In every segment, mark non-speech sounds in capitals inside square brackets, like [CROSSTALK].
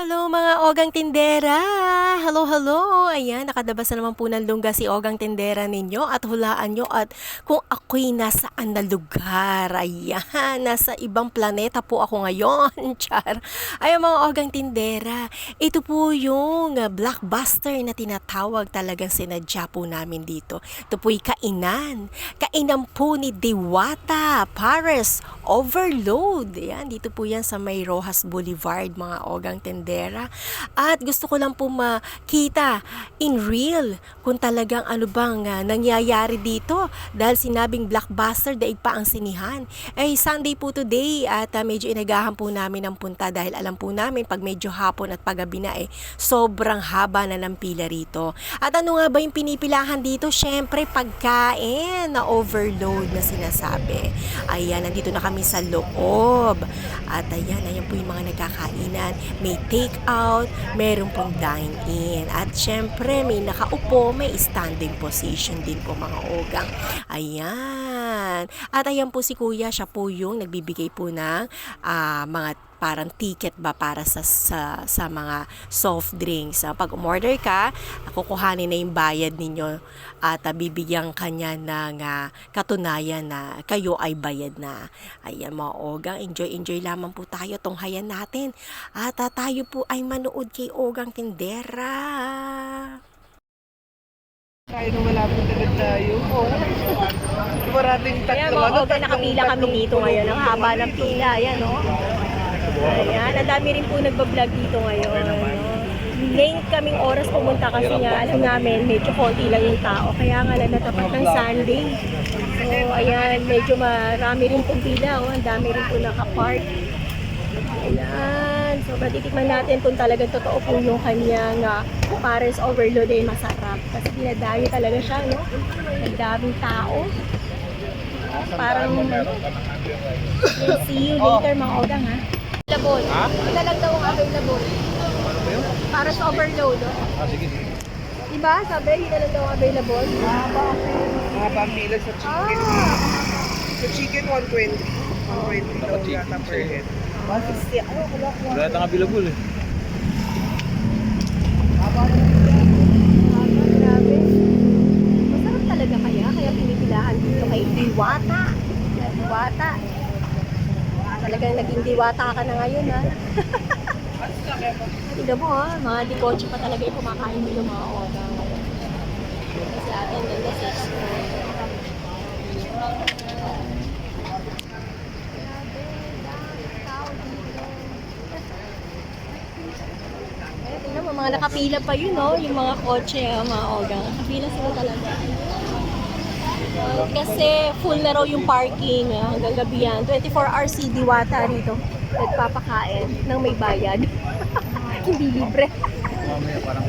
Hello mga ogang tindera! Hello, hello! Ayan, nakadabas na naman po ng lungga si ogang tindera ninyo at hulaan nyo at kung ako'y nasaan na lugar. Ayan, nasa ibang planeta po ako ngayon. [LAUGHS] Char. Ayan mga ogang tindera, ito po yung blockbuster na tinatawag talagang sinadya po namin dito. Ito po'y kainan. Kainan po ni Diwata Paris Overload. Ayan, dito po yan sa may Rojas Boulevard mga ogang tindera. At gusto ko lang po makita in real kung talagang ano bang ah, nangyayari dito dahil sinabing blockbuster daig pa ang sinihan. Eh Sunday po today at ah, medyo inagahan po namin ang punta dahil alam po namin pag medyo hapon at paggabi na eh sobrang haba na ng pila rito. At ano nga ba yung pinipilahan dito? Syempre pagkain na overload na sinasabi. Ayan, nandito na kami sa loob. At ayan, ayan po yung mga nagkakainan. May take out, meron pong dine in. At syempre, may nakaupo, may standing position din po mga ogang. Ayan. At ayan po si kuya, siya po yung nagbibigay po ng ah, mga parang ticket ba para sa sa, sa mga soft drinks. Ah, Pag umorder ka, kukuhanin na yung bayad ninyo at ah, bibigyan kanya ng ah, katunayan na kayo ay bayad na. Ayan mga ogang, enjoy enjoy lamang po tayo tunghayan natin. At ah, tayo po ay manood kay Ogang Tindera. Tayo nung malapit na tayo. Oo. Parating tatlo. Ayan mga ogang, nakapila kami dito ngayon. Ang haba ng pila. Ayan o. Ayan, ang dami rin po nagbablog dito ngayon. Late kaming oras pumunta kasi nga alam namin medyo konti lang yung tao. Kaya nga lang natapat ng Sunday. So ayan, medyo marami rin pong pila. Oh. Ang dami rin po nakapark. Ayan. So matitikman natin kung talagang totoo po yung kanyang uh, Paris overload ay masarap. Kasi dinadayo talaga siya, no? Ang daming tao. Parang We'll see you later mga ogang ha. Available. Ha? Ito lang daw ang available. Para sa overload. Oh. Ah, sige. Diba? Sabi, yun na lang daw ang available. Mga pampila sa chicken. Ah! Sa chicken, 120. 120 daw yata per head. 160. Ano, wala ko. Wala tayong available eh. Ah, grabe. Masarap talaga kaya, kaya pinipilahan dito kay Diwata. Diwata. Talagang naging diwata ka na ngayon ha. [LAUGHS] Tignan mo ha, mga dikotse pa talaga yung kumakain dito mga oga. Sa atin, ganda sa tingnan mo, mga nakapila pa yun, no? Yung mga kotse, ah, mga ogang. Nakapila sila talaga. Kasi full na raw yung parking ah, hanggang gabi yan. 24 hours si Diwata rito. Nagpapakain ng may bayad. [LAUGHS] Hindi libre. Mamaya parang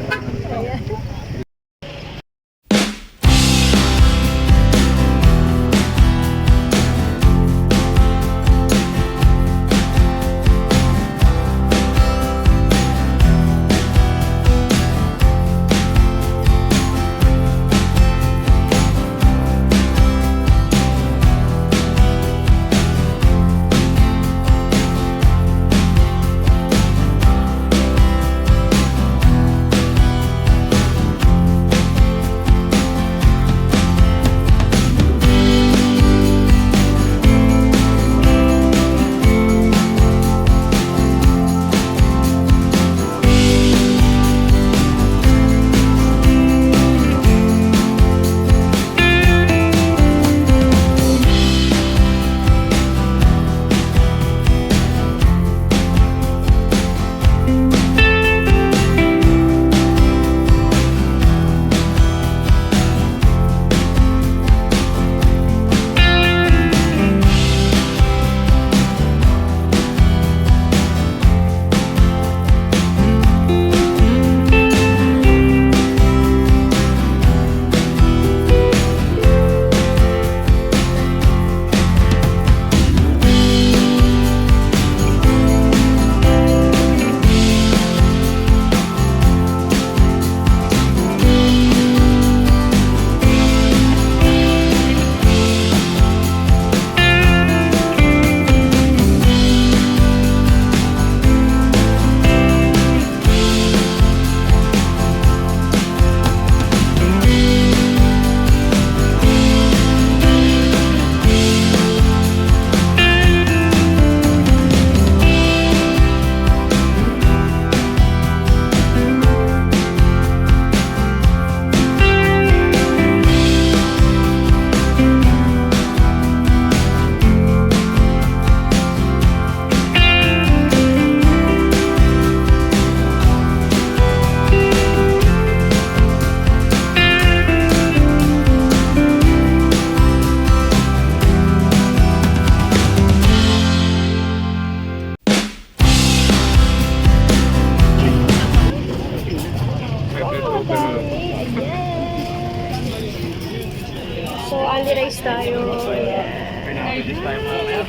Baby rice tayo.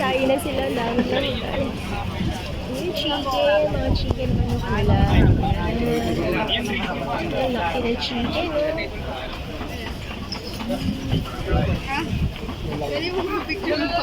Kain na sila. Lang. Yung chicken. Mga chicken ano nila. Ayan. Laki ng chicken. Oh. Bigyan mo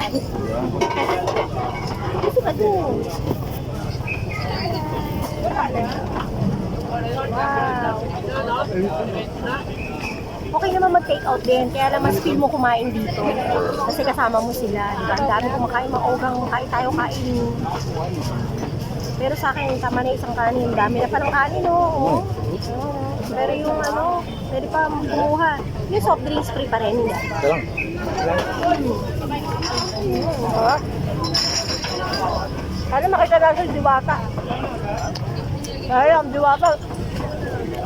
Okay naman mag-take out din, kaya lang mas feel mo kumain dito. Kasi kasama mo sila, di ba? Ang dami kumakain, maogang kain tayo kain. Pero sa akin, tama na isang kanin. Dami na palang kanin, oo. Oo. Pero yung ano, pwede pa bumuha. Yung soft drinks free pa rin. Ito lang. Ano makita lang sa diwata? Ay, ang diwata.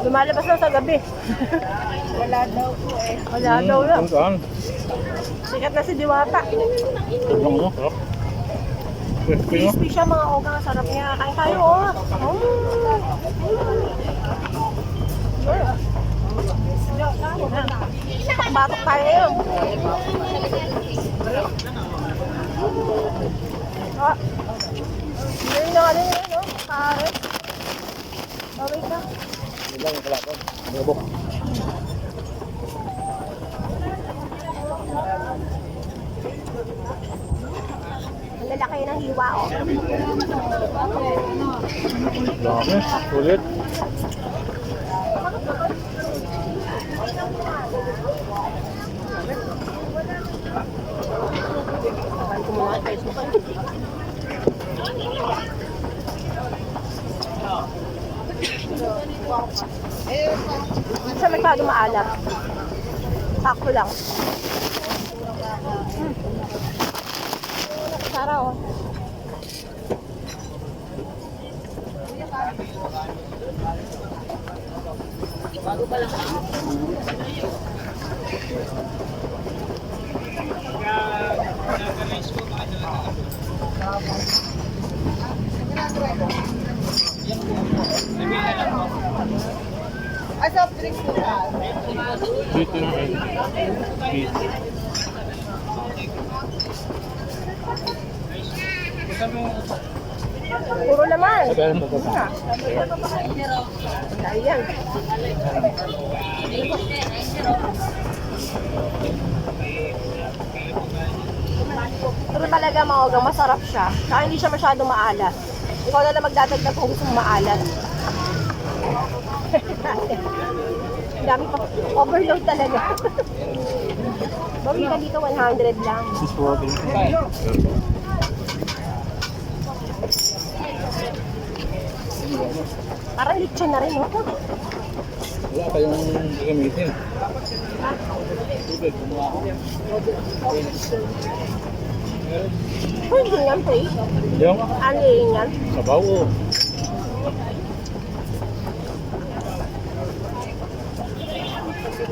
Lumalabas lang sa gabi. [LAUGHS] Wala daw po eh. Wala daw lang. Kung saan? Sikat na si diwata. Ito lang, no? Sarap. Crispy, siya mga ogang. Sarap niya. Kain tayo, oh. Batok tayo. Ah. Yun na ano yun, no? Karet. Okay ka. Ito lang yung kalapad. Malabok. Ang lalaki ng hiwa, oh. Dami. Sulit. Siya masyado maalat. Sakto lang. Dito na rin. Dito. Puro mo pa. Ayan. Pero talaga maogang masarap siya. Saka hindi siya masyadong maalat. Ikaw na lang magdadagdag kung gusto maalat. Ang dami pa. Overload talaga. Bawi ka dito, 100 lang. Is for Parang lechon na rin, oh. Wala tayong gagamitin. Tubig, ako. Oh, hindi yan, pre. Yung Ano yun yan? sabaw oh.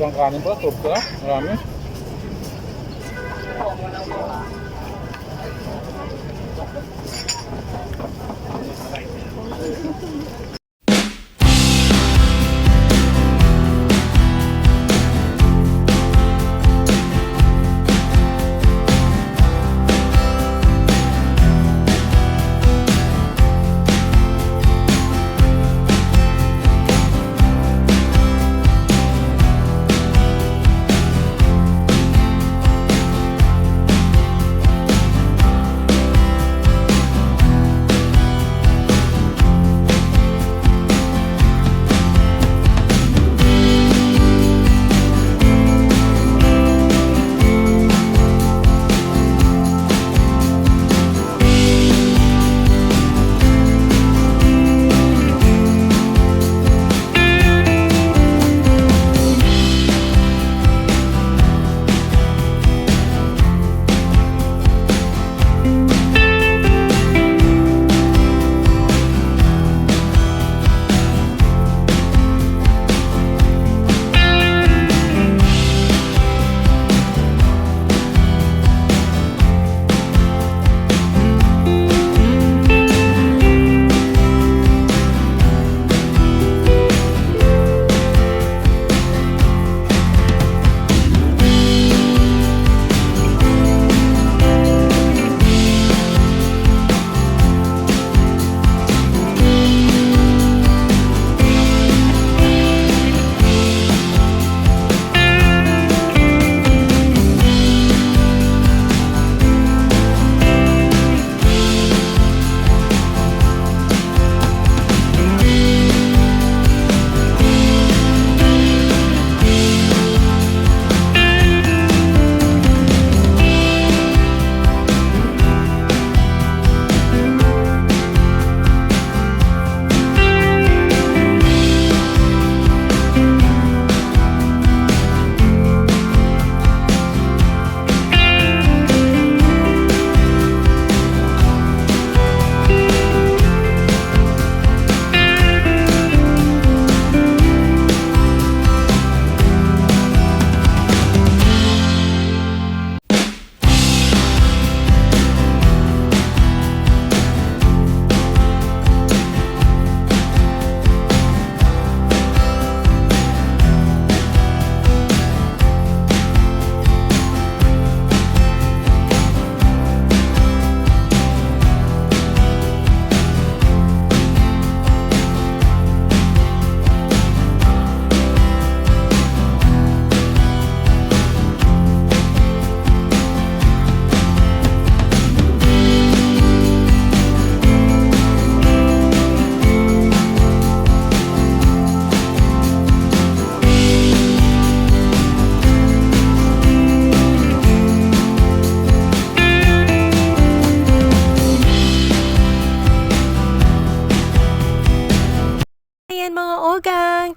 Sobrang kanin pa, sobra. Marami.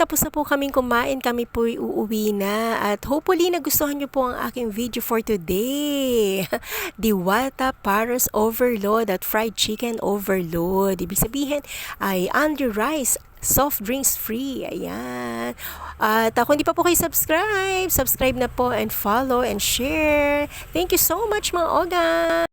Ka, marami. po kaming kumain, kami po uuwi na. At hopefully nagustuhan nyo po ang aking video for today. [LAUGHS] Diwata Paros Overload at Fried Chicken Overload. Ibig sabihin ay under rice, soft drinks free. Ayan. At uh, kung hindi pa po kayo subscribe, subscribe na po and follow and share. Thank you so much mga Oga!